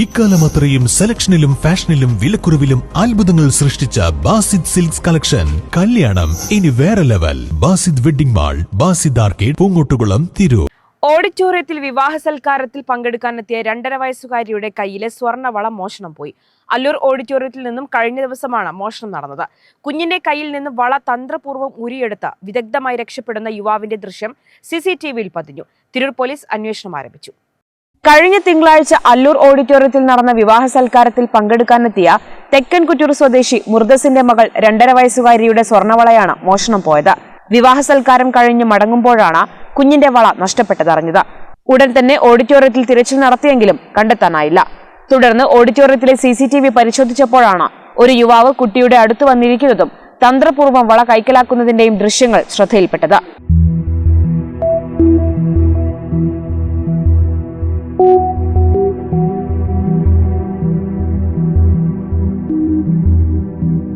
ഇക്കാലം അത്രയും സെലക്ഷനിലും ഫാഷനിലും വിലക്കുറവിലും അത്ഭുതങ്ങൾ സൃഷ്ടിച്ച ബാസിദ് സിൽക്സ് കളക്ഷൻ. കല്യാണം ഇനി വേറെ level. Basid wedding mall Basid arcade Poongottukulam Tirur. ഓഡിറ്റോറിയത്തിൽ വിവാഹ സൽക്കാരത്തിൽ പങ്കെടുക്കാനെത്തിയ രണ്ടര വയസ്സുകാരിയുടെ കയ്യിലെ സ്വർണവള മോഷണം പോയി. അല്ലൂർ ഓഡിറ്റോറിയത്തിൽ നിന്നും കഴിഞ്ഞ ദിവസമാണ് മോഷണം നടന്നത്. കുഞ്ഞിന്റെ കയ്യിൽ നിന്ന് വള തന്ത്രപൂർവം ഉരിയെടുത്ത് വിദഗ്ധമായി രക്ഷപ്പെടുന്ന യുവാവിന്റെ ദൃശ്യം സി സി ടി വിയിൽ പതിഞ്ഞു. തിരൂർ പോലീസ് അന്വേഷണം ആരംഭിച്ചു. കഴിഞ്ഞ തിങ്കളാഴ്ച അല്ലൂർ ഓഡിറ്റോറിയത്തിൽ നടന്ന വിവാഹ സൽക്കാരത്തിൽ പങ്കെടുക്കാനെത്തിയ തെക്കൻ കുറ്റൂർ സ്വദേശി മുർദസിന്റെ മകൾ രണ്ടര വയസ്സുകാരിയുടെ സ്വർണവളയാണ് മോഷണം പോയത്. വിവാഹ സൽക്കാരം കഴിഞ്ഞ് മടങ്ങുമ്പോഴാണ് കുഞ്ഞിന്റെ വള നഷ്ടപ്പെട്ടതറിഞ്ഞത് ഉടൻ തന്നെ ഓഡിറ്റോറിയത്തിൽ തിരച്ചിൽ നടത്തിയെങ്കിലും കണ്ടെത്താനായില്ല. തുടർന്ന് ഓഡിറ്റോറിയത്തിലെ സി സി ടി വി പരിശോധിച്ചപ്പോഴാണ് ഒരു യുവാവ് കുട്ടിയുടെ അടുത്ത് വന്നിരിക്കുന്നതും തന്ത്രപൂർവം വള കൈക്കലാക്കുന്നതിന്റെയും ദൃശ്യങ്ങൾ ശ്രദ്ധയിൽപ്പെട്ടത്.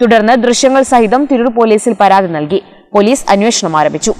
തുടർന്ന് ദൃശ്യങ്ങൾ സഹിതം തിരൂർ പോലീസിൽ പരാതി നൽകി. പോലീസ് അന്വേഷണം ആരംഭിച്ചു.